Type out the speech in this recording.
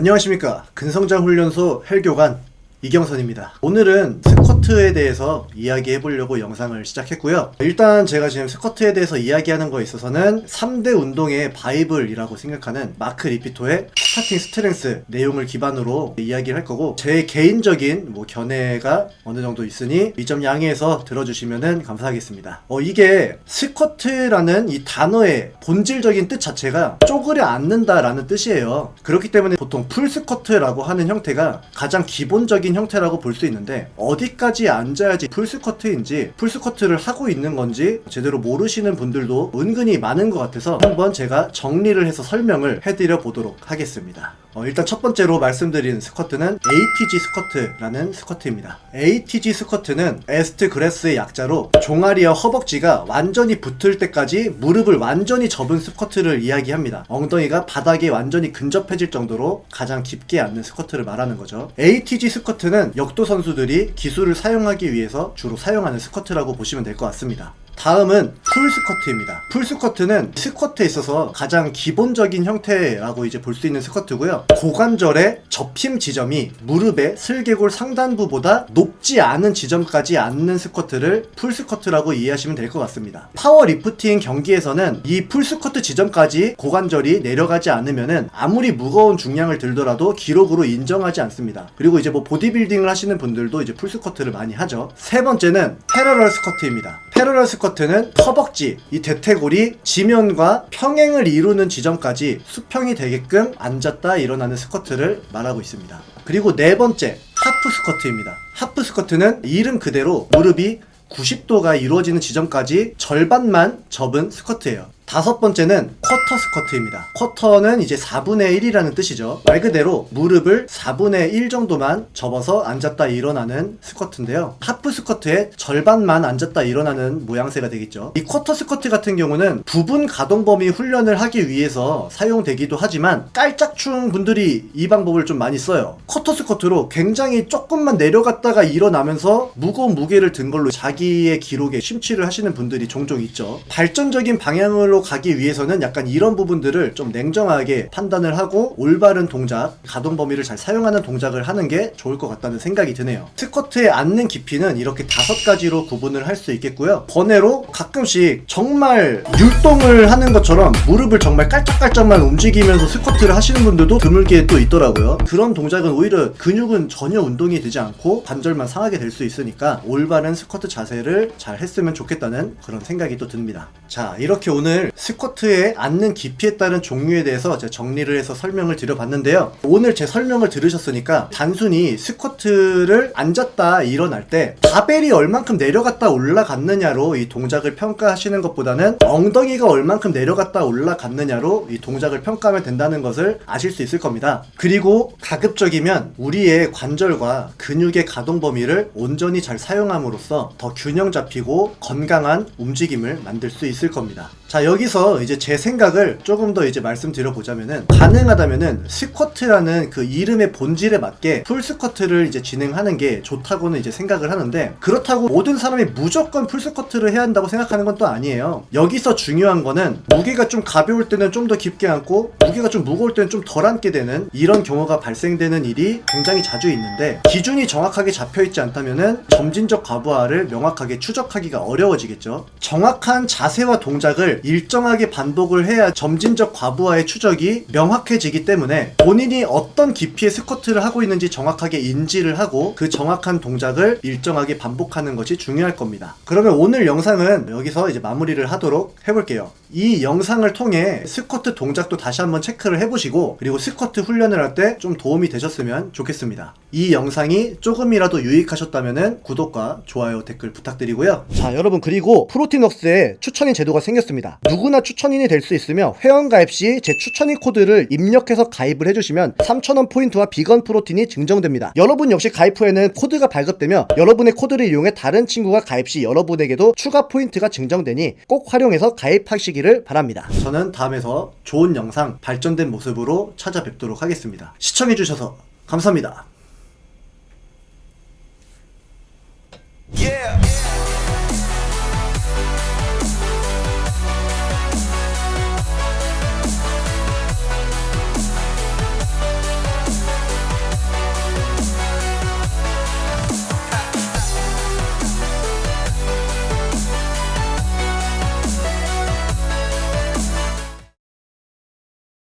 안녕하십니까. 근성장 훈련소 헬교관 이경선입니다. 오늘은 스쿼트에 대해서 이야기해 보려고 영상을 시작했고요. 일단 제가 지금 스쿼트에 대해서 이야기하는 거에 있어서는 3대 운동의 바이블이라고 생각하는 마크 리피토의 스타팅 스트렝스 내용을 기반으로 이야기를 할 거고 제 개인적인 뭐 견해가 어느 정도 있으니 이 점 양해해서 들어주시면 감사하겠습니다. 어 이게 스쿼트라는 이 단어의 본질적인 뜻 자체가 쪼그려 앉는다라는 뜻이에요. 그렇기 때문에 보통 풀 스쿼트라고 하는 형태가 가장 기본적인 형태라고 볼 수 있는데 어디까지 앉아야지 풀 스쿼트인지 풀 스쿼트를 하고 있는 건지 제대로 모르시는 분들도 은근히 많은 것 같아서 한번 제가 정리를 해서 설명을 해드려 보도록 하겠습니다. 어, 일단 첫 번째로 말씀드린 스쿼트는 ATG 스쿼트라는 스쿼트입니다. ATG 스쿼트는 에스트 그레스의 약자로 종아리와 허벅지가 완전히 붙을 때까지 무릎을 완전히 접은 스쿼트를 이야기합니다. 엉덩이가 바닥에 완전히 근접해질 정도로 가장 깊게 앉는 스쿼트를 말하는 거죠. ATG 스쿼트는 역도 선수들이 기술을 사용하기 위해서 주로 사용하는 스쿼트라고 보시면 될 것 같습니다. 다음은 풀 스쿼트입니다. 풀 스쿼트는 스쿼트에 있어서 가장 기본적인 형태라고 이제 볼 수 있는 스쿼트고요. 고관절의 접힘 지점이 무릎의 슬개골 상단부보다 높지 않은 지점까지 앉는 스쿼트를 풀 스쿼트라고 이해하시면 될 것 같습니다. 파워 리프팅 경기에서는 이 풀 스쿼트 지점까지 고관절이 내려가지 않으면은 아무리 무거운 중량을 들더라도 기록으로 인정하지 않습니다. 그리고 이제 뭐 보디빌딩을 하시는 분들도 이제 풀 스쿼트를 많이 하죠. 세 번째는 패러럴 스쿼트입니다. 패러럴 스쿼트는 허벅지, 이 대퇴골이 지면과 평행을 이루는 지점까지 수평이 되게끔 앉았다 일어나는 스쿼트를 말하고 있습니다. 그리고 네 번째, 하프 스쿼트입니다. 하프 스쿼트는 이름 그대로 무릎이 90도가 이루어지는 지점까지 절반만 접은 스쿼트예요. 다섯 번째는 쿼터 스쿼트입니다. 쿼터는 이제 4분의 1이라는 뜻이죠. 말 그대로 무릎을 4분의 1 정도만 접어서 앉았다 일어나는 스쿼트인데요. 하프 스쿼트의 절반만 앉았다 일어나는 모양새가 되겠죠. 이 쿼터 스쿼트 같은 경우는 부분 가동 범위 훈련을 하기 위해서 사용되기도 하지만 깔짝충 분들이 이 방법을 좀 많이 써요. 쿼터 스쿼트로 굉장히 조금만 내려갔다가 일어나면서 무거운 무게를 든 걸로 자기의 기록에 심취를 하시는 분들이 종종 있죠. 발전적인 방향으로 가기 위해서는 약간 이런 부분들을 좀 냉정하게 판단을 하고 올바른 동작, 가동 범위를 잘 사용하는 동작을 하는 게 좋을 것 같다는 생각이 드네요. 스쿼트의 앉는 깊이는 이렇게 다섯 가지로 구분을 할 수 있겠고요. 번외로 가끔씩 정말 율동을 하는 것처럼 무릎을 정말 깔짝깔짝만 움직이면서 스쿼트를 하시는 분들도 드물게 또 있더라고요. 그런 동작은 오히려 근육은 전혀 운동이 되지 않고 관절만 상하게 될 수 있으니까 올바른 스쿼트 자세를 잘 했으면 좋겠다는 그런 생각이 또 듭니다. 자, 이렇게 오늘 스쿼트의 앉는 깊이에 따른 종류에 대해서 제가 정리를 해서 설명을 드려봤는데요. 오늘 제 설명을 들으셨으니까 단순히 스쿼트를 앉았다 일어날 때 바벨이 얼만큼 내려갔다 올라갔느냐로 이 동작을 평가하시는 것보다는 엉덩이가 얼만큼 내려갔다 올라갔느냐로 이 동작을 평가하면 된다는 것을 아실 수 있을 겁니다. 그리고 가급적이면 우리의 관절과 근육의 가동 범위를 온전히 잘 사용함으로써 더 균형 잡히고 건강한 움직임을 만들 수 있을 겁니다. 자 여기 서 이제 제 생각을 조금 더 이제 말씀드려 보자면은 가능하다면은 스쿼트라는 그 이름의 본질에 맞게 풀 스쿼트를 이제 진행하는 게 좋다고는 이제 생각을 하는데 그렇다고 모든 사람이 무조건 풀 스쿼트를 해야 한다고 생각하는 건 또 아니에요. 여기서 중요한 거는 무게가 좀 가벼울 때는 좀 더 깊게 앉고 무게가 좀 무거울 때는 좀 덜 앉게 되는 이런 경우가 발생되는 일이 굉장히 자주 있는데 기준이 정확하게 잡혀 있지 않다면은 점진적 과부하를 명확하게 추적하기가 어려워지겠죠. 정확한 자세와 동작을 일정하게 반복을 해야 점진적 과부하의 추적이 명확해지기 때문에 본인이 어떤 깊이의 스쿼트를 하고 있는지 정확하게 인지를 하고 그 정확한 동작을 일정하게 반복하는 것이 중요할 겁니다. 그러면 오늘 영상은 여기서 이제 마무리를 하도록 해볼게요. 이 영상을 통해 스쿼트 동작도 다시 한번 체크를 해보시고 그리고 스쿼트 훈련을 할 때 좀 도움이 되셨으면 좋겠습니다. 이 영상이 조금이라도 유익하셨다면 구독과 좋아요 댓글 부탁드리고요. 자 여러분 그리고 프로틴웍스에 추천인 제도가 생겼습니다. 누구나 추천인이 될 수 있으며 회원 가입 시 제 추천인 코드를 입력해서 가입을 해주시면 3,000원 포인트와 비건 프로틴이 증정됩니다. 여러분 역시 가입 후에는 코드가 발급되며 여러분의 코드를 이용해 다른 친구가 가입 시 여러분에게도 추가 포인트가 증정되니 꼭 활용해서 가입하시기를 바랍니다. 저는 다음에서 좋은 영상 발전된 모습으로 찾아뵙도록 하겠습니다. 시청해주셔서 감사합니다. Yeah.